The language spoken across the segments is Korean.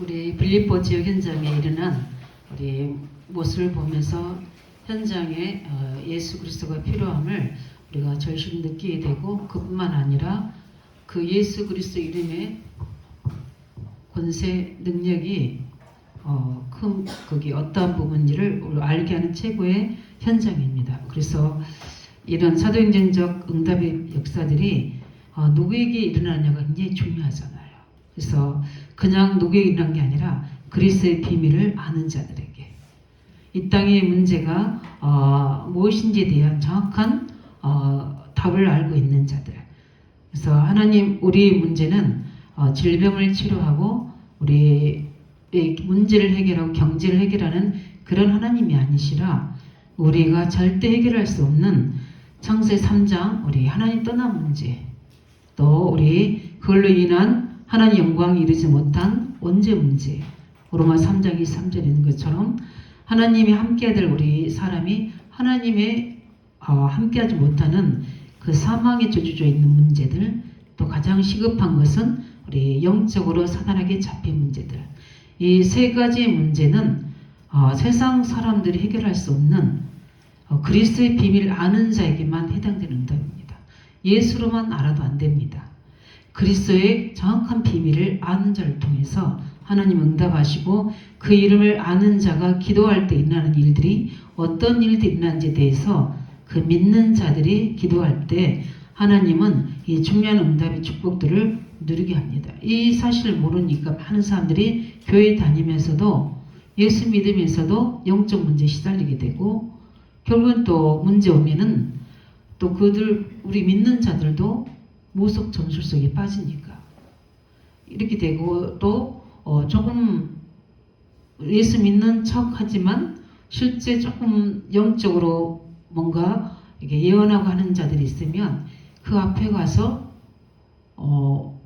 우리 빌립보 지역 현장에 일어난 우리 모습을 보면서 현장에 어, 예수 그리스도가 필요함을 우리가 절실히 느끼게 되고 그뿐만 아니라 그 예수 그리스도 이름의 권세 능력이 어, 큰 거기 어떠한 부분인지를 알게 하는 최고의 현장입니다. 그래서 이런 사도행전적 응답의 역사들이 어, 누구에게 일어나냐가 굉장히 중요하잖아요. 그래서 그냥 일어난 게 아니라 그리스의 비밀을 아는 자들에게 이 땅의 문제가 어, 무엇인지에 대한 정확한 어, 답을 알고 있는 자들. 그래서 하나님 우리 문제는 어, 질병을 치료하고 우리 문제를 해결하고 경제를 해결하는 그런 하나님이 아니시라 우리가 절대 해결할 수 없는 창세 3장 우리 하나님 떠난 문제 또 우리 그걸로 인한 하나님 영광이 이르지 못한 원죄 문제 로마 3장 23절에 있는 것처럼 하나님이 함께하될 우리 사람이 하나님의 어, 함께하지 못하는 그 사망의 저주조에 있는 문제들 또 가장 시급한 것은 우리 영적으로 사단에게 잡힌 문제들 이 세 가지 문제는 어, 세상 사람들이 해결할 수 없는 어, 그리스도의 비밀을 아는 자에게만 해당되는 응답입니다. 예수로만 알아도 안 됩니다. 그리스도의 정확한 비밀을 아는 자를 통해서 하나님 응답하시고 그 이름을 아는 자가 기도할 때 일어나는 일들이 어떤 일들이 일어나는지에 대해서 그 믿는 자들이 기도할 때 하나님은 이 중요한 응답의 축복들을 누리게 합니다. 이 사실을 모르니까 많은 사람들이 교회 다니면서도 예수 믿으면서도 영적 문제에 시달리게 되고 결국은 또 문제 오면은 또 그들 우리 믿는 자들도 무속 점술 속에 빠지니까 이렇게 되고 또 어, 조금 예수 믿는 척 하지만 실제 조금 영적으로 뭔가 이게 예언하고 하는 자들이 있으면 그 앞에 가서 어,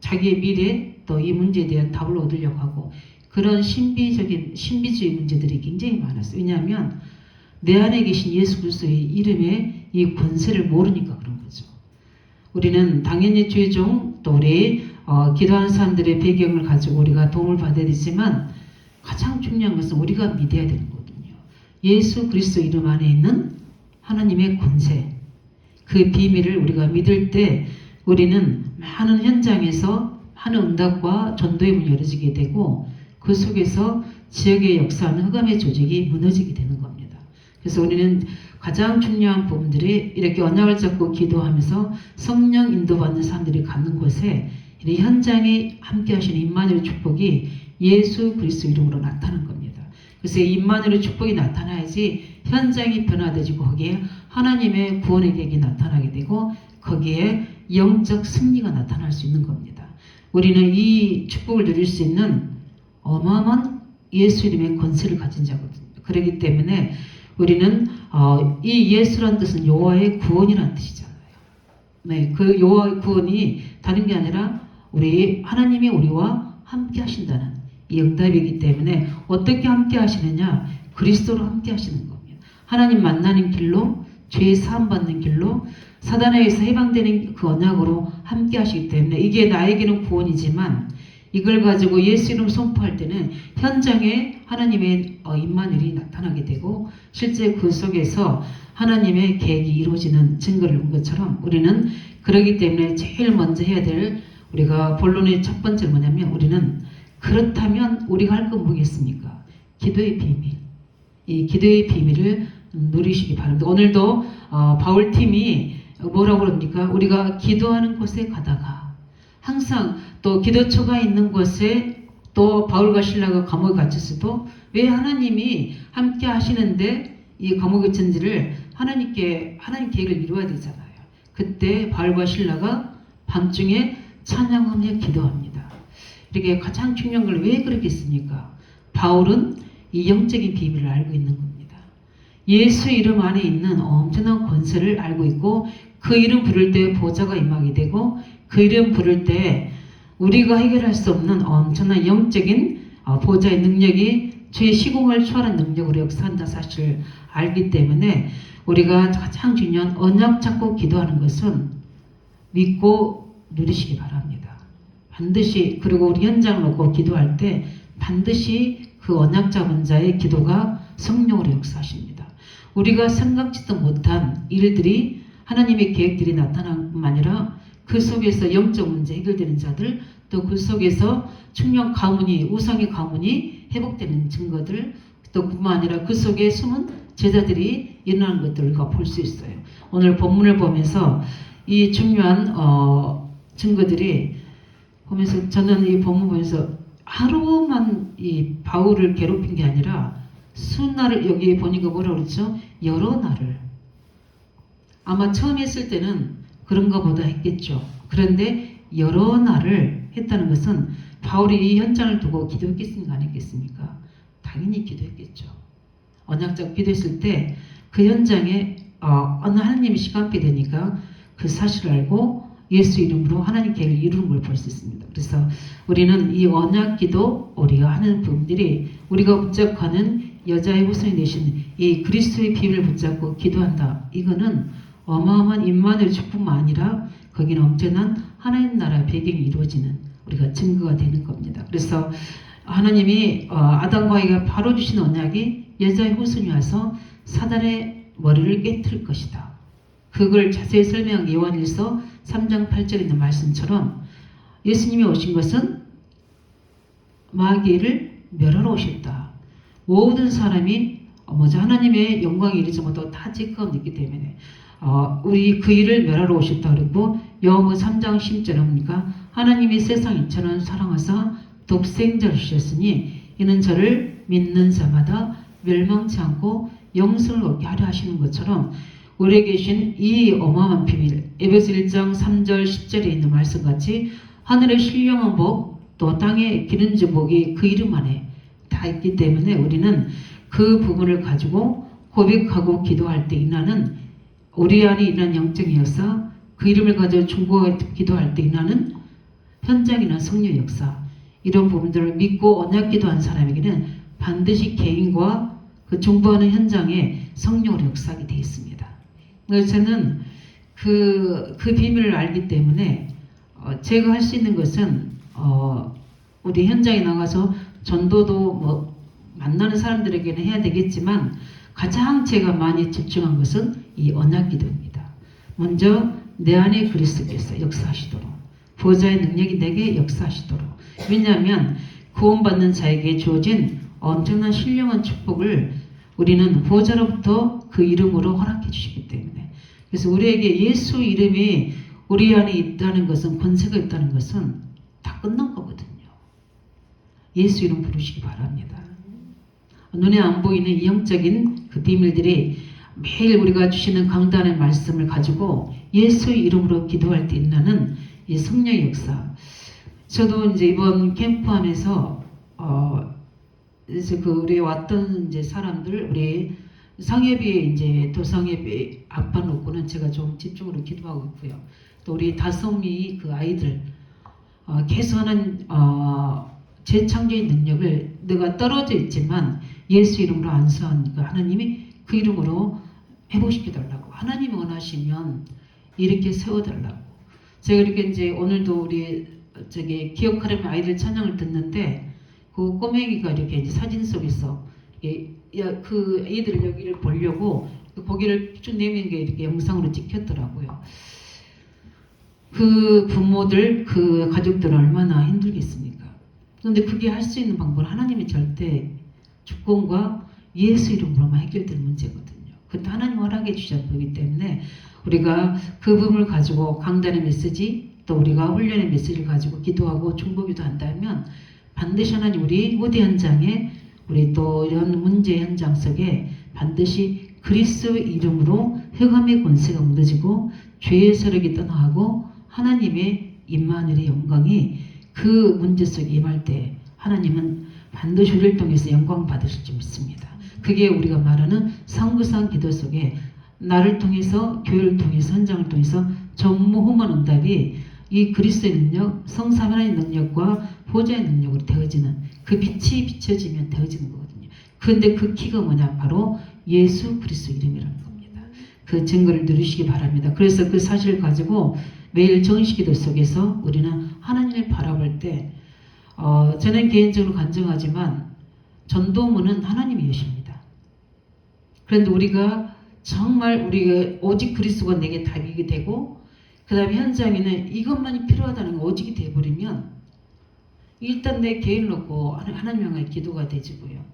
자기의 미래 또 이 문제에 대한 답을 얻으려고 하고 그런 신비적인 신비주의 문제들이 굉장히 많았어요. 왜냐하면 내 안에 계신 예수 그리스도의 이름의 이 권세를 모르니까. 우리는 당연히 최종 또 우리 어, 기도하는 사람들의 배경을 가지고 우리가 도움을 받아야 되지만 가장 중요한 것은 우리가 믿어야 되는 거거든요. 예수 그리스도 이름 안에 있는 하나님의 권세 그 비밀을 우리가 믿을 때 우리는 많은 현장에서 많은 응답과 전도의 문이 열어지게 되고 그 속에서 지역의 역사하는 흑암의 조직이 무너지게 되는 겁니다. 그래서 우리는 가장 중요한 부분들이 이렇게 언약을 잡고 기도하면서 성령 인도받는 사람들이 가는 곳에 이 현장에 함께 하시는 임마누엘 축복이 예수 그리스도 이름으로 나타난 겁니다. 그래서 임마누엘 축복이 나타나야지 현장이 변화되지고 거기에 하나님의 구원의 계획이 나타나게 되고 거기에 영적 승리가 나타날 수 있는 겁니다. 우리는 이 축복을 누릴 수 있는 어마어마한 예수 이름의 권세를 가진 자거든요. 그렇기 때문에 우리는 어, 이 예수란 뜻은 여호와의 구원이란 뜻이잖아요. 네, 그 여호와의 구원이 다른 게 아니라 우리 하나님이 우리와 함께 하신다는 이 응답이기 때문에 어떻게 함께 하시느냐? 그리스도로 함께 하시는 겁니다. 하나님 만나는 길로 죄 사함 받는 길로 사단에게서 해방되는 그 언약으로 함께 하시기 때문에 이게 나에게는 구원이지만 이걸 가지고 예수 이름 선포할 때는 현장에 하나님의 어, 임마누엘이 나타나게 되고 실제 그 속에서 하나님의 계획이 이루어지는 증거를 본 것처럼 우리는 그러기 때문에 제일 먼저 해야 될 우리가 본론의 첫 번째 뭐냐면 우리는 그렇다면 우리가 할 건 뭐겠습니까? 기도의 비밀. 이 기도의 비밀을 누리시기 바랍니다. 오늘도 어, 바울 팀이 뭐라고 그럽니까? 우리가 기도하는 곳에 가다가 항상 또 기도처가 있는 곳에 또 바울과 신라가 감옥에 갇혔어도 왜 하나님이 함께 하시는데 이 감옥에 갇힌 지를 하나님께 하나님 계획을 이루어야 되잖아요. 그때 바울과 신라가 밤중에 찬양하며 기도합니다. 이렇게 가장 중요한 걸 왜 그러겠습니까? 바울은 이 영적인 비밀을 알고 있는 겁니다. 예수 이름 안에 있는 엄청난 권세를 알고 있고 그 이름 부를 때 보좌가 임하게 되고 그 이름 부를 때 우리가 해결할 수 없는 엄청난 영적인 어, 보좌의 능력이 죄의 시공을 초월한 능력으로 역사한다 사실을 알기 때문에 우리가 가장 중요한 언약 잡고 기도하는 것은 믿고 누리시기 바랍니다. 반드시 그리고 우리 현장을 놓고 기도할 때 반드시 그 언약 잡은 자의 기도가 성령으로 역사하십니다. 우리가 생각지도 못한 일들이 하나님의 계획들이 나타나는 뿐만 아니라 그 속에서 영적 문제 해결되는 자들 또 그 속에서 충령 가문이 우상의 가문이 회복되는 증거들 또 뿐만 아니라 그 속에 숨은 제자들이 것들을 우리가 볼수 있어요. 오늘 본문을 보면서 이 중요한 어, 증거들이 보면서 저는 이 본문 보면서 하루만 이 바울을 괴롭힌 게 아니라 수날을 여기 보니까 뭐라 그랬죠? 여러 날을 아마 처음 했을 때는 그런가 보다 했겠죠. 그런데 여러 날을 했다는 것은 바울이 이 현장을 두고 기도했겠습니까? 안 했겠습니까? 당연히 기도했겠죠. 언약적 기도했을 때 그 현장에 어, 어느 하나님이 시간표 되니까 그 사실을 알고 예수 이름으로 하나님 계획을 이루는 걸 볼 수 있습니다. 그래서 우리는 이 언약 기도 우리가 하는 부분들이 우리가 붙잡하는 여자의 후손이 되신 이 그리스도의 비밀을 붙잡고 기도한다. 이거는 어마어마한 임마누엘 축복만 아니라 거기는 엄청난 하나님 나라 배경이 이루어지는 우리가 증거가 되는 겁니다. 그래서 하나님이 어, 아담과 이가 바로 주신 언약이 여자의 후손이 와서 사단의 머리를 깨뜨릴 것이다. 그걸 자세히 설명한 게 요한일서 3장 8절에 있는 말씀처럼 예수님이 오신 것은 마귀를 멸하러 오셨다. 모든 사람이 어, 뭐죠 하나님의 영광에 이르지 못하고 다 죄가운데 있기 때문에 어, 우리 그 일을 멸하러 오셨다 그리고 여호무 3장 10절에 뭡니까 하나님이 세상 이처럼 사랑하사 독생자를 주셨으니 이는 저를 믿는 자마다 멸망치 않고 영생을 얻게 하려 하시는 것처럼 우리에 계신 이 어마어마한 비밀 에베소 1장 3절 10절에 있는 말씀같이 하늘의 신령한 복 또 땅의 기름진 복이 그 이름 안에 다 있기 때문에 우리는 그 부분을 가지고 고백하고 기도할 때 일어나는 우리 안에 일어난 역사 그 이름을 가지고 중보하고 기도할 때 일어나는 현장이나 성령 역사 이런 부분들을 믿고 언약 기도한 사람에게는 반드시 개인과 그 중보하는 현장에 성령으로 역사하게 되어 있습니다. 저는 그, 그 비밀을 알기 때문에 어, 제가 할 수 있는 것은 어, 우리 현장에 나가서 전도도 뭐 만나는 사람들에게는 해야 되겠지만 가장 제가 많이 집중한 것은 이 언약 기도입니다. 먼저 내 안에 그리스도께서 역사하시도록 보좌의 능력이 내게 역사하시도록 왜냐하면 구원받는 자에게 주어진 엄청난 신령한 축복을 우리는 보좌로부터 그 이름으로 허락해 주시기 때문에 그래서 우리에게 예수 이름이 우리 안에 있다는 것은 권세가 있다는 것은 다 끝난 거거든요. 예수 이름 부르시기 바랍니다. 눈에 안 보이는 이 영적인 그 비밀들이 매일 우리가 주시는 강단의 말씀을 가지고 예수 이름으로 기도할 때 있는 이 성령의 역사. 저도 이제 이번 캠프 안에서 어 이제 그 우리 왔던 이제 사람들 우리 상예비 이제 도상예비 아빠 놓고는 제가 좀 집중으로 기도하고 있고요. 또 우리 다솜이 그 아이들 어, 계속 하는 어, 재창조의 능력을 내가 떨어져 있지만 예수 이름으로 안수한 그 하나님이 그 이름으로 회복시켜 달라고 하나님이 원하시면 이렇게 세워 달라고 제가 이렇게 이제 오늘도 우리 저기 기억하려면 아이들 찬양을 듣는데 그 꼬맹이가 이렇게 이제 사진 속에서 야, 그 애들 여기를 보려고 그 고개를 쭉 내미는 게 이렇게 영상으로 찍혔더라고요. 그 부모들, 그 가족들은 얼마나 힘들겠습니까? 그런데 그게 할 수 있는 방법은 하나님이 절대 주권과 예수 이름으로만 해결될 문제거든요. 그것도 하나님 허락해 주셨기 때문에 우리가 그 부분을 가지고 강단의 메시지 또 우리가 훈련의 메시지를 가지고 기도하고 중보기도 한다면 반드시 하나님 우리 후대 현장에 우리 또 이런 문제 현장 속에 반드시 그리스도 이름으로 흑암의 권세가 무너지고 죄의 세력이 떠나가고 하나님의 임마누엘의 영광이 그 문제 속에 임할 때 하나님은 반드시 우리를 통해서 영광 받으실 줄 믿습니다. 그게 우리가 말하는 상부상 기도 속에 나를 통해서 교회를 통해서 현장을 통해서 전무후무 응답이 이 그리스도의 능력, 하나의 능력과 보좌의 능력으로 되어지는 그 빛이 비춰지면 되어지는 거거든요. 그런데 그 키가 뭐냐? 바로 예수 그리스도 이름이라는 겁니다. 그 증거를 누리시기 바랍니다. 그래서 그 사실을 가지고 매일 정식기도 속에서 우리는 하나님을 바라볼 때 어, 저는 개인적으로 간증하지만 전도문은 하나님이 여십니다. 그런데 우리가 정말 우리가 오직 그리스도가 내게 답이 되고 그 다음에 현장에는 이것만이 필요하다는 거 오직이 돼버리면 일단 내 개인을 놓고 하나님 향한 기도가 되지고요.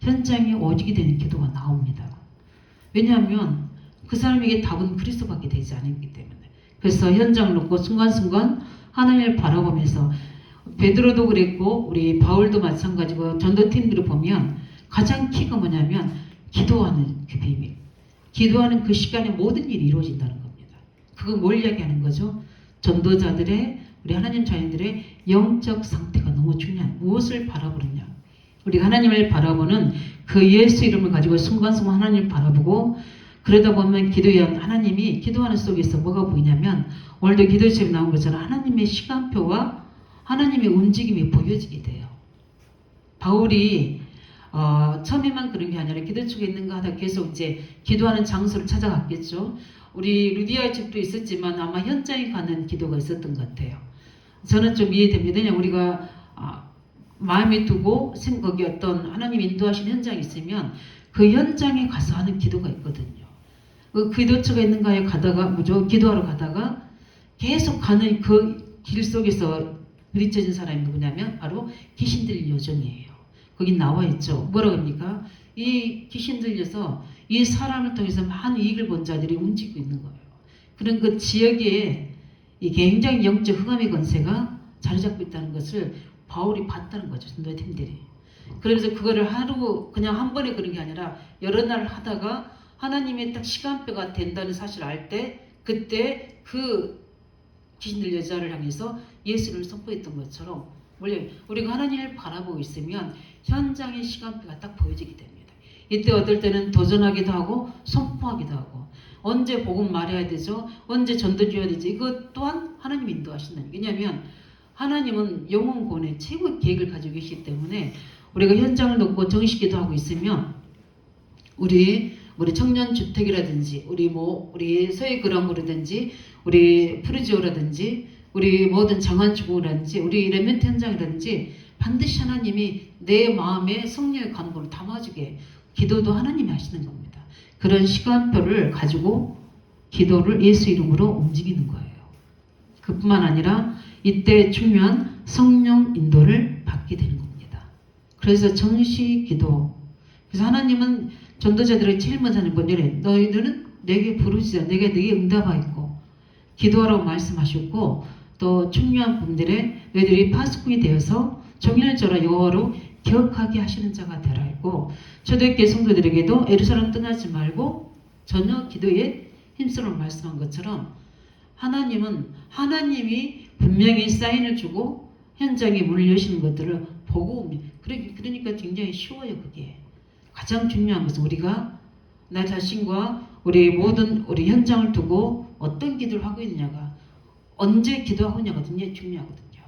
현장에 오직이 되는 기도가 나옵니다. 왜냐하면 그 사람에게 답은 그리스도밖에 되지 않기 때문에. 그래서 현장을 놓고 순간순간 하나님을 바라보면서 베드로도 그랬고 우리 바울도 마찬가지고 전도팀들을 보면 가장 키가 뭐냐면 기도하는 그 비밀. 기도하는 그 시간에 모든 일이 이루어진다는 겁니다. 그거 뭘 이야기하는 거죠? 전도자들의 우리 하나님 자녀들의 영적 상태가 너무 중요한 무엇을 바라보느냐. 우리가 하나님을 바라보는 그 예수 이름을 가지고 순간순간 하나님을 바라보고 그러다 보면 기도에 하나님이 기도하는 속에서 뭐가 보이냐면 오늘도 기도 시에 나온 것처럼 하나님의 시간표와 하나님의 움직임이 보여지게 돼요. 바울이 어, 처음에만 그런 게 아니라 기도축에 있는가 하다 계속 이제 기도하는 장소를 찾아갔겠죠. 우리 루디아의 집도 있었지만 아마 현장에 가는 기도가 있었던 것 같아요. 저는 좀 이해됩니다. 그냥 우리가 아, 마음에 두고 생- 거기 어떤 하나님 인도하신 현장이 있으면 그 현장에 가서 하는 기도가 있거든요. 그 기도처가 있는가에 가다가 무조 기도하러 가다가 계속 가는 그 길 속에서 부딪혀진 사람이 누구냐면 바로 귀신 들린 요정이에요. 거기 나와 있죠. 뭐라고 합니까? 이 귀신 들려서 이 사람을 통해서 많은 이익을 본 자들이 움직이고 있는 거예요. 그런 그 지역에 이 굉장히 영적 흑암의 권세가 자리 잡고 있다는 것을 바울이 봤다는 거죠. 전도의 팀들이. 그러면서 그거를 하루 그냥 한 번에 그런 게 아니라 여러 날 하다가 하나님의 딱 시간표가 된다는 사실을 알 때 그때 그 귀신들 여자를 향해서 예수를 선포했던 것처럼 원래 우리가 하나님을 바라보고 있으면 현장의 시간표가 딱 보여지게 됩니다. 이때 어떨 때는 도전하기도 하고 선포하기도 하고 언제 복음 말해야 되죠? 언제 전도 줘야 되지? 이것 또한 하나님 인도하신다는 게. 왜냐하면 하나님은 영혼 구원의 최고의 계획을 가지고 계시기 때문에 우리가 현장을 놓고 정식기도 하고 있으면 우리 우리 청년 주택이라든지 우리 뭐 우리 서해 그랑으로든지 우리 프리지오라든지 우리 모든 장안주공이라든지 우리 레멘트 현장이라든지 반드시 하나님이 내 마음에 성령의 간구를 담아주게 기도도 하나님이 하시는 겁니다. 그런 시간표를 가지고 기도를 예수 이름으로 움직이는 거예요. 그뿐만 아니라 이때 중요한 성령 인도를 받게 되는 겁니다. 그래서 정시 기도. 그래서 하나님은 전도자들의 제일 먼저 하는 번째는 너희들은 내게 부르짖어 내가 네게 응답하였고 기도하라고 말씀하셨고 또 중요한 분들의 너희들이 파수꾼이 되어서 정일절하 여호와로 기억하게 하시는 자가 되라 했고 초대교회 성도들에게도 예루살렘 떠나지 말고 전혀 기도에 힘쓰라고 말씀한 것처럼 하나님은 하나님이 분명히 사인을 주고 현장에 여시는 것들을 보고 옵니다. 그러- 그러니까 굉장히 쉬워요 그게. 가장 중요한 것은 우리가 나 자신과 우리 모든 우리 현장을 두고 어떤 기도를 하고 있느냐가 언제 기도하고 있냐가 굉장히 중요하거든요.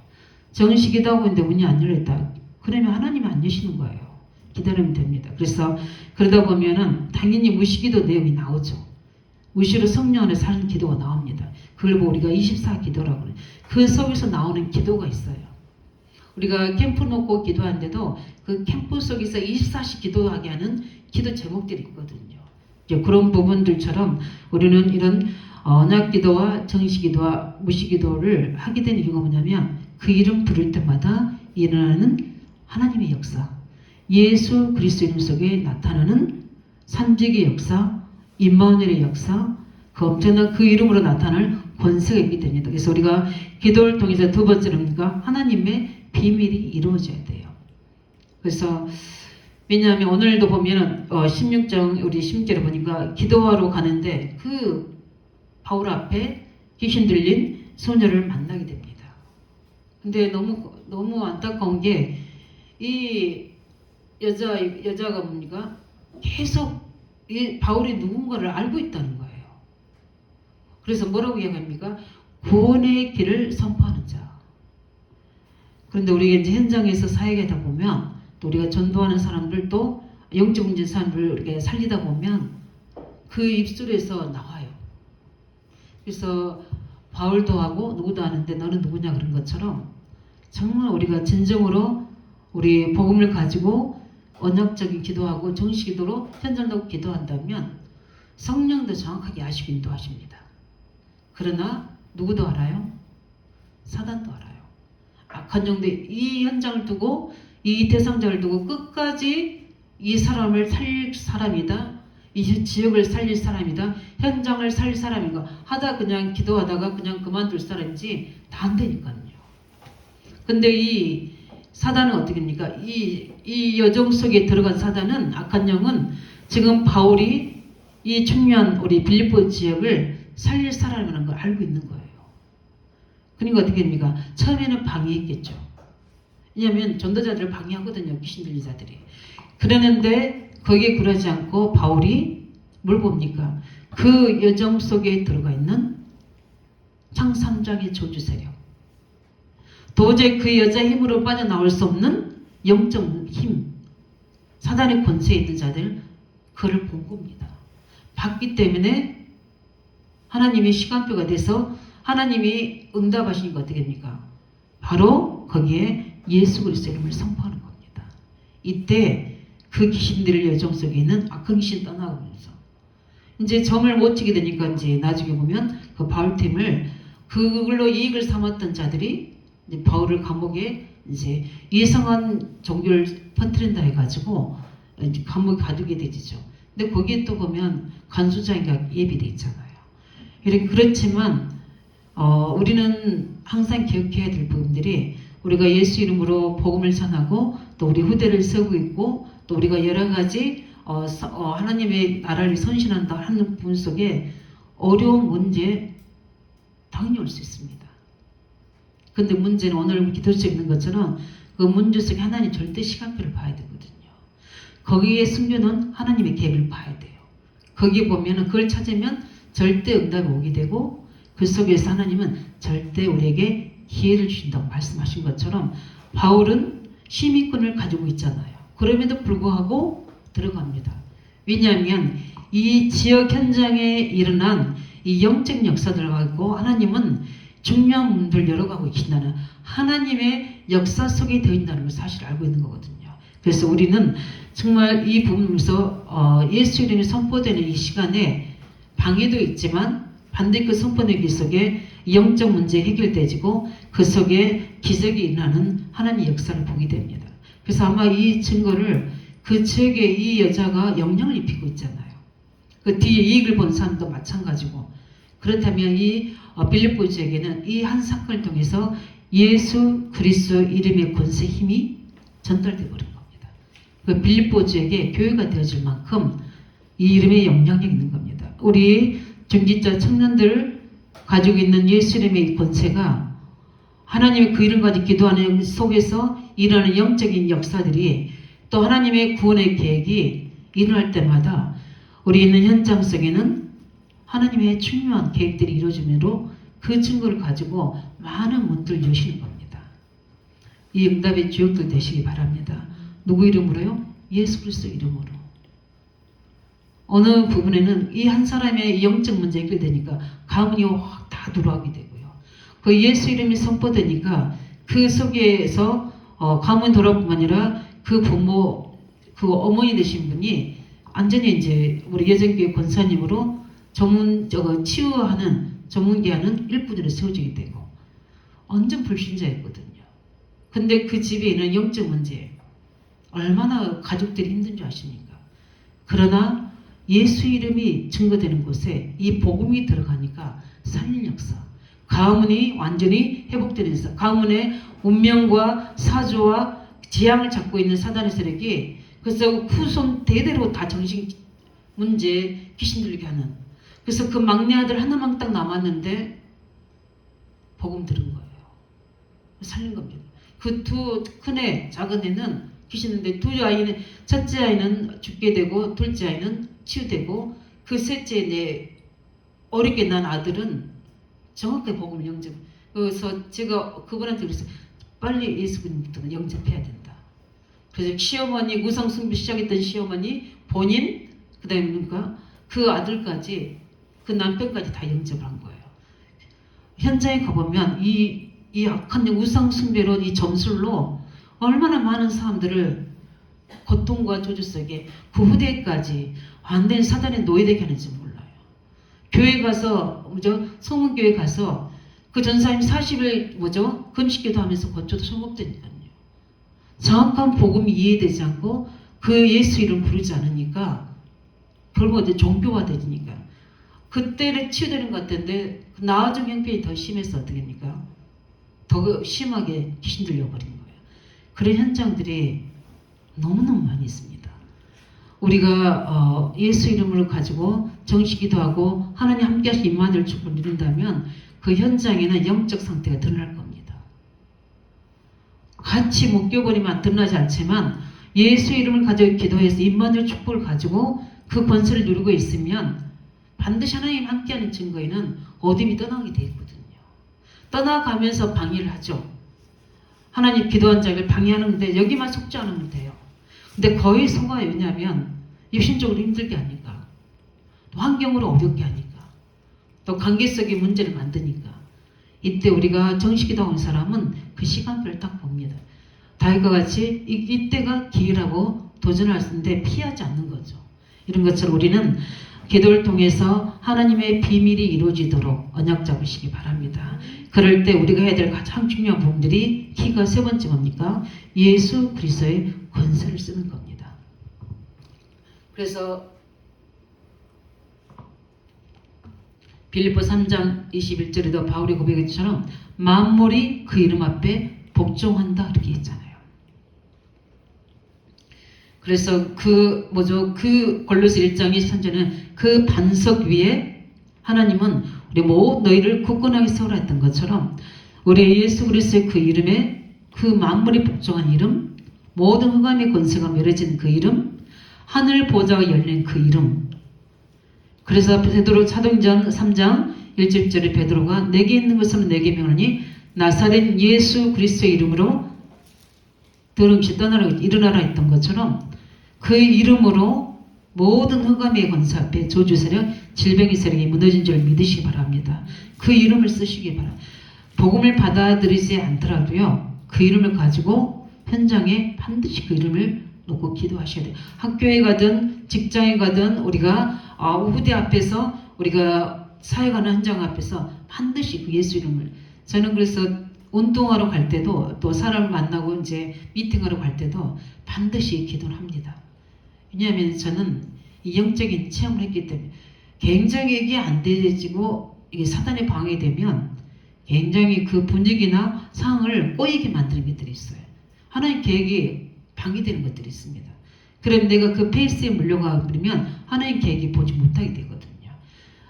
정시 기도하고 있는데 문이 안 열렸다. 그러면 하나님이 안 여시는 거예요. 기다리면 됩니다. 그래서 그러다 보면은 당연히 무시기도 내용이 나오죠. 무시로 성령 안에 사는 기도가 나옵니다. 그걸 보고 우리가 24 기도라고 그래요. 그 속에서 나오는 기도가 있어요. 우리가 캠프 놓고 기도하는데도 그 캠프 속에서 24시 기도하게 하는 기도 제목들이 있거든요. 이제 그런 부분들처럼 우리는 이런 언약 기도와 정식 기도와 무시 기도를 하게 된 이유가 뭐냐면 그 이름 부를 때마다 일어나는 하나님의 역사, 예수 그리스도 이름 속에 나타나는 산적의 역사, 임마누엘의 역사, 그 엄청난 그 이름으로 나타날 권세가 있기 때문이다. 그래서 우리가 기도를 통해서 두 번째는 뭡니까? 하나님의 비밀이 이루어져야 돼요. 그래서 왜냐하면 오늘도 보면은 어 16장 우리 10절에 보니까 기도하러 가는데 그 바울 앞에 귀신 들린 소녀를 만나게 됩니다. 근데 너무 너무 안타까운 게 이 여자 여자가 뭡니까? 계속 이 바울이 누군가를 알고 있다는 거예요. 그래서 뭐라고 이야기합니까? 구원의 길을 선포하는 자. 그런데 우리가 이제 현장에서 사역하다 보면 또 우리가 전도하는 사람들도 영적 문제 사람들을 이렇게 살리다 보면 그 입술에서 나와요. 그래서 바울도 하고 누구도 하는데 너는 누구냐 그런 것처럼 정말 우리가 진정으로 우리 복음을 가지고 언약적인 기도하고 정식 기도로 현장도 기도한다면 성령도 정확하게 아시고 인도하십니다. 그러나 누구도 알아요? 사단도 알아요. 영들 이 현장을 두고 이 대상자를 두고 끝까지 이 사람을 살릴 사람이다. 이 지역을 살릴 사람이다. 현장을 살릴 사람인가 하다 그냥 기도하다가 그냥 그만둘 사람인지 다 안 되니까요. 근데 이 사단은 어떻게 됩니까? 이, 이 여정 속에 들어간 사단은 악한 영은 지금 바울이 이 청년 우리 빌리포 지역을 살릴 사람이라는 걸 알고 있는 거예요. 그러니까 어떻게 됩니까? 처음에는 방해했겠죠. 왜냐하면 전도자들을 방해하거든요. 귀신 들리자들이. 그러는데 거기에 굴하지 않고 바울이 뭘 봅니까? 그 여정 속에 들어가 있는 창삼장의 저주 세력. 도저히 그 여자 힘으로 빠져나올 수 없는 영적 힘. 사단의 권세에 있는 자들 그를 본 겁니다. 봤기 때문에 하나님이 시간표가 돼서 하나님이 응답하시니까 어떻게 됩니까? 바로 거기에 예수 그리스도 이름을 선포하는 겁니다. 이때 그 귀신들의 여정 속에 있는 악한 귀신 떠나가면서 이제 점을 못 치게 되니까 이제 나중에 보면 그 바울팀을 그걸로 이익을 삼았던 자들이 바울을 감옥에 이제 이상한 종교를 퍼뜨린다 해가지고 이제 감옥에 가두게 되죠. 근데 거기에 또 보면 간수장이가 예비돼 있잖아요. 그렇지만 어, 우리는 항상 기억해야 될 부분들이 우리가 예수 이름으로 복음을 전하고 또 우리 후대를 세우고 있고 또 우리가 여러 가지 어, 서- 어, 하나님의 나라를 선신한다 하는 부분 속에 어려운 문제 당연히 올 수 있습니다. 근데 문제는 오늘 기도에 있는 것처럼 그 문제 속에 하나님 절대 시간표를 봐야 되거든요. 거기에 승부는 하나님의 계획을 봐야 돼요. 거기에 보면은 그걸 찾으면 절대 응답이 오게 되고 그 속에서 하나님은 절대 우리에게 기회를 주신다고 말씀하신 것처럼 바울은 시민권을 가지고 있잖아요. 그럼에도 불구하고 들어갑니다. 왜냐하면 이 지역 현장에 일어난 이 영적 역사들을 가지고 하나님은 중요한 문들을 열어가고 계신다는 하나님의 역사 속에 되어 있다는 걸 사실 알고 있는 거거든요. 그래서 우리는 정말 이 부분에서 어, 예수 이름이 선포되는 이 시간에 방해도 있지만 반드시 그 선포되기 속에 영적 문제 해결되지고 그 속에 기적이 일어나는 하나님의 역사를 보게 됩니다. 그래서 아마 이 증거를 그 지역에 이 여자가 영향을 입히고 있잖아요. 그 뒤에 이익을 본 사람도 마찬가지고 그렇다면 이 어, 빌립보 지역에는 이 한 사건을 통해서 예수 그리스도 이름의 권세 힘이 전달되어 버린 겁니다. 그 빌립보 지역에 교회가 되어질 만큼 이 이름의 영향력이 있는 겁니다. 우리 중직자 청년들 가지고 있는 예수 이름의 이 권세가 하나님의 그 이름 가지고 기도하는 속에서 일어나는 영적인 역사들이 또 하나님의 구원의 계획이 일어날 때마다 우리 있는 현장 속에는 하나님의 중요한 계획들이 이루어지므로 그 증거를 가지고 많은 문들을 여시는 겁니다. 이 응답의 주역들 되시기 바랍니다. 누구 이름으로요? 예수 그리스도 이름으로. 어느 부분에는 이 한 사람의 영적 문제 해결되니까 가문이 확 다 들어가게 되고요. 그 예수 이름이 선포되니까 그 속에서 어, 가문 돌아뿐만 아니라 그 부모, 그 어머니 되신 분이 완전히 이제 우리 예전교회 권사님으로 전문 저거 치유하는 전문기하는 일꾼으로 세워지게 되고 완전 불신자였거든요. 근데 그 집에 있는 영적 문제 얼마나 가족들이 힘든 줄 아십니까? 그러나 예수 이름이 증거되는 곳에 이 복음이 들어가니까 살릴 역사, 가문이 완전히 회복되는 역사, 가문의 운명과 사조와 지향을 잡고 있는 사단의 세력이 그래서 후손 대대로 다 정신 문제 귀신 들리게 하는 그래서 그 막내 아들 하나만 딱 남았는데 복음 들은 거예요. 살린 겁니다. 그 두 큰애 작은 애는 귀신인데 두 아이는 첫째 아이는 죽게 되고 둘째 아이는 치유되고 그 셋째 내 어렵게 난 아들은 정확하게 복음을 영접. 그래서 제가 그분한테 그랬어요. 빨리 예수 그리스도를 영접해야 된다. 그래서 시어머니 우상 숭배 시작했던 시어머니 본인 그다음에 누가 그 아들까지 그 남편까지 다 영접을 한 거예요. 현장에 가보면 이, 이 악한 우상 숭배로 이 점술로 얼마나 많은 사람들을 고통과 저주 속에 그 후대까지 완전히 사단의 노예되게 하는지 몰라요. 교회 가서 뭐죠? 성문교회 가서 그 전사님 40일 뭐죠? 금식기도 하면서 거쳐도 소목되니까요. 정확한 복음이 이해되지 않고 그 예수 이름 부르지 않으니까 결국 이제 종교화 되니까 그때를 치유되는 것 같은데 그 나아중 형편이 더 심해서 어떻게 됩니까? 더 심하게 귀신 들려 버린 거예요. 그런 현장들이 너무너무 많이 있습니다. 우리가 어, 예수 이름을 가지고 정식기도 하고 하나님 함께 하신 임마누엘 축복을 누린다면 그 현장에는 영적 상태가 드러날 겁니다. 같이 묶여버리면 드러나지 않지만 예수 이름을 가지고 기도해서 임마누엘 축복을 가지고 그 권세를 누리고 있으면 반드시 하나님 함께하는 증거에는 어둠이 떠나게 되어 있거든요. 떠나가면서 방해를 하죠. 하나님 기도한 자를 방해하는데 여기만 속지 않으면 돼요. 근데 거의 속아요. 왜냐하면 육신적으로 힘들게 하니까 또 환경으로 어렵게 하니까 또 관계 속의 문제를 만드니까 이때 우리가 정식기도 하는 사람은 그 시간표를 딱 봅니다. 다윗과 같이 이, 이때가 기회라고 도전할 수 있는데 피하지 않는 거죠. 이런 것처럼 우리는 기도를 통해서 하나님의 비밀이 이루어지도록 언약 잡으시기 바랍니다. 그럴 때 우리가 해야 될 가장 중요한 부분들이 키가 세 번째 뭡니까? 예수 그리스도의 권세를 쓰는 겁니다. 그래서 빌립보 3장 21절에도 바울이 고백했처럼 만물이 그 이름 앞에 복종한다 이렇게 했잖아요. 그래서 그 뭐죠? 그 골로새 1장 23절은 그 반석 위에 하나님은 우리 모 너희를 굳건하게 세우라 했던 것처럼 우리 예수 그리스도의 그 이름에 그 만물이 복종한 이름 모든 흑암의 권세가 멸해진 그 이름 하늘 보좌가 열린 그 이름 그래서 베드로 사도행전 3장 1절절에 베드로가 내게 있는 것은 내게 명하니 나사렛 예수 그리스도의 이름으로 더러움시 떠나라 일어나라 했던 것처럼 그 이름으로 모든 흑암의 권세 앞에 저주 세력, 질병의 세력이 무너진 줄 믿으시기 바랍니다. 그 이름을 쓰시기 바랍니다. 복음을 받아들이지 않더라도요. 그 이름을 가지고 현장에 반드시 그 이름을 놓고 기도하셔야 돼요. 학교에 가든 직장에 가든 우리가 아, 후대 앞에서 우리가 사역하는 현장 앞에서 반드시 그 예수 이름을 저는 그래서 운동하러 갈 때도 또 사람을 만나고 이제 미팅하러 갈 때도 반드시 기도를 합니다. 왜냐하면 저는 이 영적인 체험을 했기 때문에 굉장히 이게 안 되지고 이게 사단에 방해되면 굉장히 그 분위기나 상황을 꼬이게 만드는 것들이 있어요. 하나님 계획이 방해되는 것들이 있습니다. 그럼 내가 그 페이스에 물려가 버리면 하나님 계획이 보지 못하게 되거든요.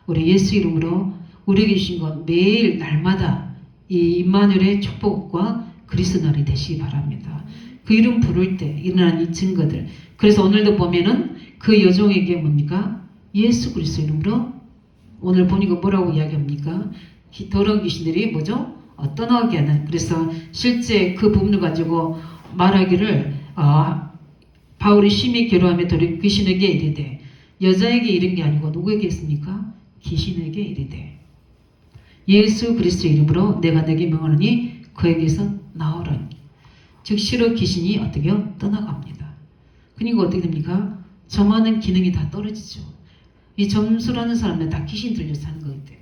우리 예수 이름으로 우리에게 주신 것 매일 날마다 이 임마누엘의 축복과 그리스도 날이 되시기 바랍니다. 그 이름 부를 때 일어난 이 증거들. 그래서 오늘도 보면은 그 여종에게 뭡니까? 예수 그리스도 이름으로 오늘 보니까 뭐라고 이야기합니까? 기- 더러운 귀신들이 뭐죠? 어, 떠나게 하는. 그래서 실제 그 부분을 가지고 말하기를 아, 바울이 심히 괴로움에 돌이 귀신에게 이르되 여자에게 이른 게 아니고 누구에게 했습니까? 귀신에게 이르되 예수 그리스도 이름으로 내가 내게 명하노니 그에게서 나오라니 즉시로 귀신이 어떻게요? 떠나갑니다. 그러니까 어떻게 됩니까? 저만한 기능이 다 떨어지죠. 이 점수라는 사람은 다 귀신 들려서 하는 거기 때문에.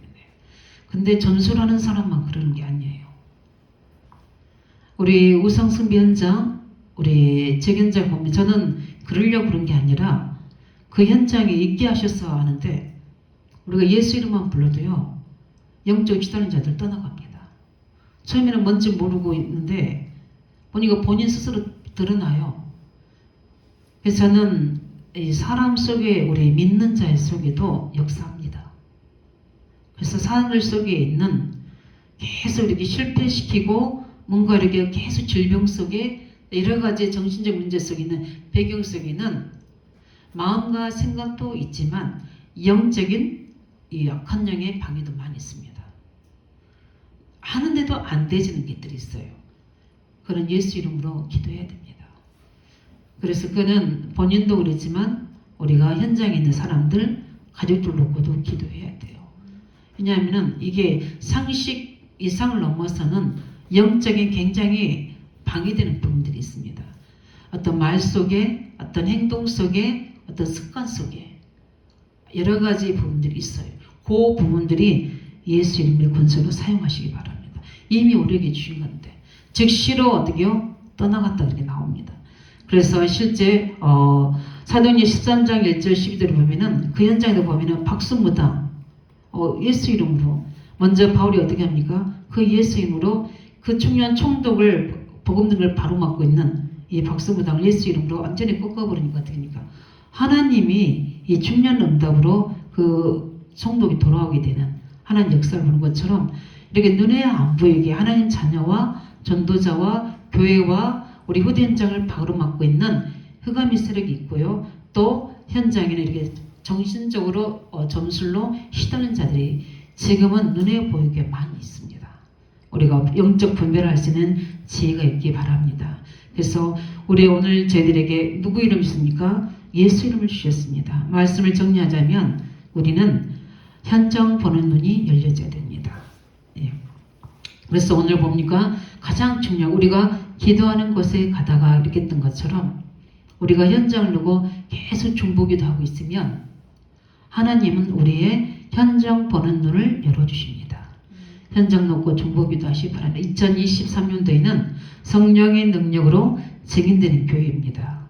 근데 점수라는 사람만 그러는 게 아니에요. 우리 우상숭배 현장, 우리 재견장 보면 저는 그러려고 그런 게 아니라 그 현장에 있게 하셔서 하는데 우리가 예수 이름만 불러도요 영적 기다린 자들 떠나갑니다. 처음에는 뭔지 모르고 있는데 보니까 본인 스스로 드러나요. 그래서 저는 이 사람 속에 우리 믿는 자의 속에도 역사합니다. 그래서 사람들 속에 있는 계속 이렇게 실패시키고 뭔가 이렇게 계속 질병 속에 여러 가지 정신적 문제 속에 있는 배경 속에 있는 마음과 생각도 있지만 영적인 이 약한 영의 방해도 많이 있습니다. 하는데도 안 되지는 것들이 있어요. 그런 예수 이름으로 기도해야 됩니다. 그래서 그는 본인도 그랬지만 우리가 현장에 있는 사람들 가족들 놓고도 기도해야 돼요. 왜냐하면 이게 상식 이상을 넘어서는 영적인 굉장히 방해되는 부분들이 있습니다. 어떤 말 속에, 어떤 행동 속에, 어떤 습관 속에 여러 가지 부분들이 있어요. 그 부분들이 예수 이름의 권세로 사용하시기 바랍니다. 이미 우리에게 주신 건데 즉시로 어떻게요? 떠나갔다 이렇게 나옵니다. 그래서 실제 어, 사도행전 13장 1절 12절을 보면은 그 현장에도 보면은 박수무당 어, 예수 이름으로 먼저 바울이 어떻게 합니까? 그 예수 이름으로 그 청년 총독을 복음 등을 바로 막고 있는 이 박수무당을 예수 이름으로 완전히 꺾어버리니까 합니까? 하나님이 이 중년 응답으로 그 총독이 돌아오게 되는 하나님 역사를 보는 것처럼 이렇게 눈에 안 보이게 하나님 자녀와 전도자와 교회와 우리 후대 현장을 바로 막고 있는 흑암의 세력이 있고요. 또 현장에는 이렇게 정신적으로 어, 점술로 휘둘린 자들이 지금은 눈에 보이게 많이 있습니다. 우리가 영적 분별을 할수 있는 지혜가 있기 바랍니다. 그래서 우리 오늘 저희들에게 누구 이름 있습니까? 예수 이름을 주셨습니다. 말씀을 정리하자면 우리는 현장 보는 눈이 열려져야 됩니다. 예. 그래서 오늘 봅니까? 가장 중요한 우리가 기도하는 곳에 가다가 이렇게 했던 것처럼 우리가 현장을 두고 계속 중보기도 하고 있으면 하나님은 우리의 현장 보는 눈을 열어주십니다. 현장 놓고 중보기도 하시기 바랍니다. 2023년도에는 성령의 능력으로 증인되는 교회입니다.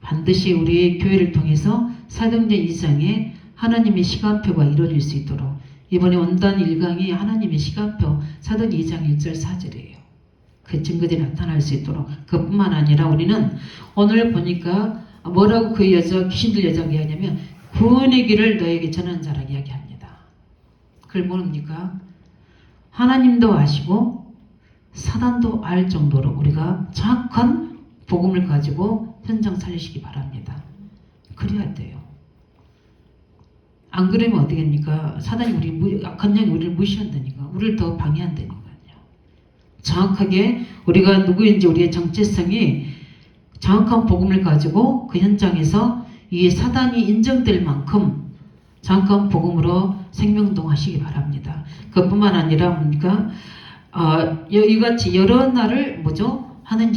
반드시 우리의 교회를 통해서 사도행전 2장에 하나님의 시간표가 이루어질 수 있도록 이번에 원단 1강이 하나님의 시간표 사도행 2장 1절 4절이에요. 그 증거들이 나타날 수 있도록 그뿐만 아니라 우리는 오늘 보니까 뭐라고 그 여자 귀신 들 여자가 이야기하냐면 구원의 길을 너에게 전하는 자라고 이야기합니다. 그걸 모릅니까? 하나님도 아시고 사단도 알 정도로 우리가 정확한 복음을 가지고 현장 살리시기 바랍니다. 그래야 돼요. 안 그러면 어떻게 합니까? 사단이 우리 무, 악한 영이 우리를 무시한다니까. 우리를 더 방해한다니까요. 정확하게 우리가 누구인지 우리의 정체성이 정확한 복음을 가지고 그 현장에서 이 사단이 인정될 만큼 정확한 복음으로 생명동 하시기 바랍니다. 그뿐만 아니라 뭡니까? 아, 이같이 여러 날을 뭐죠? 하는지